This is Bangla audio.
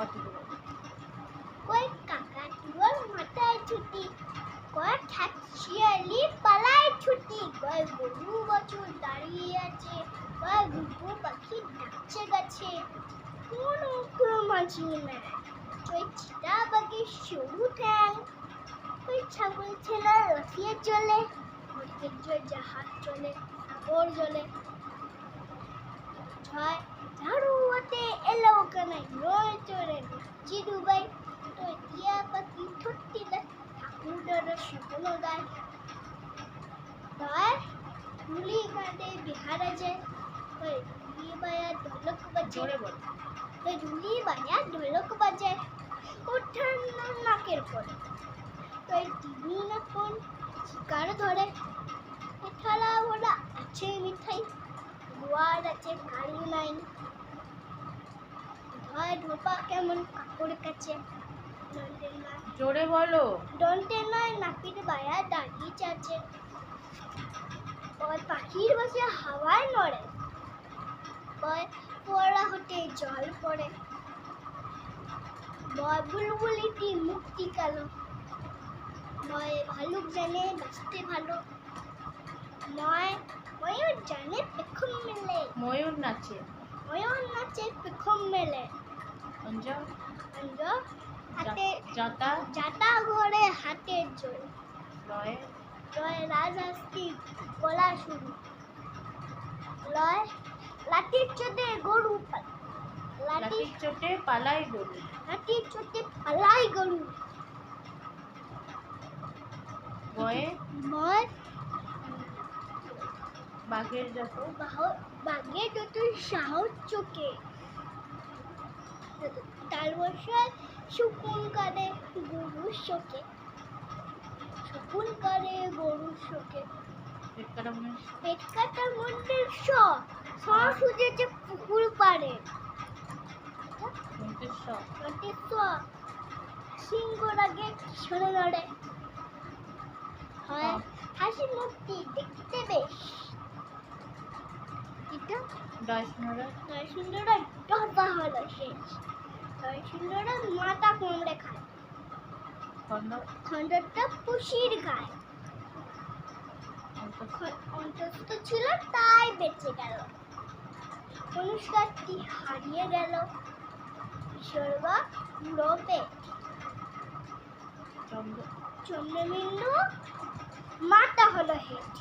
কতগুলো? কই কাকাতুয়ার মাথায় ছুটি কয় খ্যাত শিয়ালি পালায় ছুটি কয় গরু বছর দাঁড়িয়ে আছে কয় ঘুঘু পাখি ডাকছে গাছে। কোনো মাঝি নাই। ওই চিতা বাঘের সরু ঠ্যাং, ওই ছাগল ছেলা লাফিয়ে চলে জয় জাহাজ চলে, সাগর জলে। ঝাড়ু হাতে এলো কানাই নয় চড়ে নাচি ডুবাই তো পাখি ঠোঁটটি দেয় ঠাকুরের স্বপ্ন গায় নয় হুলি কাঁদে বিহারা যায় হুলি বায়া ঢোলক বাজে জোরে বল ওই হুলি বায়া ঢোলক বাজে ওঠার নাকের পরে ওই টিভি না ফোন শিকার ধরে থালা ভরা আছে মিঠাই দুয়ার আছে গাড়ি নাই ধয় ধোপা কেমন কাপড় কাছে? জোরে বলো। ডন্টে নয় নাপিত বায়া দাঁড়িয়ে চাচে ওই পাখির বসে হাওয়ায় নড়ে। ওই পড়া হতে জল পড়ে। বয় বুলবুলিটি মুক্তি কালো। নয় ভালুক জানে নাচতে ভালো। নয় ময়ূর জানে পেখম মেলে। ময়ূর নাচে। ময়ূর নাচে পেখম মেলে। হাতে জাতা ঘরে হাতের জোর। লয়ে লয় রাজহাস্তি গলা শুরু। লয় লাঠির চোটে গরু লাঠির চোটে পালাই গরু। লাঠির চোটে পালাই গরু। বয়ে ময় বাঘের যত। বাহ- বাঘে যত সাহস চোখে তার বসায় শুকুন কাঁদে গরুর শোকে। শুকুন কাঁদে গরুর শোকে। পেট কাটা মনে মন্দির স স সুজেছে পুকুর পাড়ে। মন্ত্রের স মন্দির স সিংহর আগে কিশোরে লড়ে হয় হাসি মূর্তি দেখতে বেশ ডবা হলো শেষ। নয় মাথা কোমড়ে খায় খণ্ডটা পুষির গায়। ছিল তাই বেঁচে গেল। অনুষ্কারটি হারিয়ে গেল? ঈশ্বরবা রবে চন্দ্র। চন্দ্রবিন্দু? মাতা হলো হেট।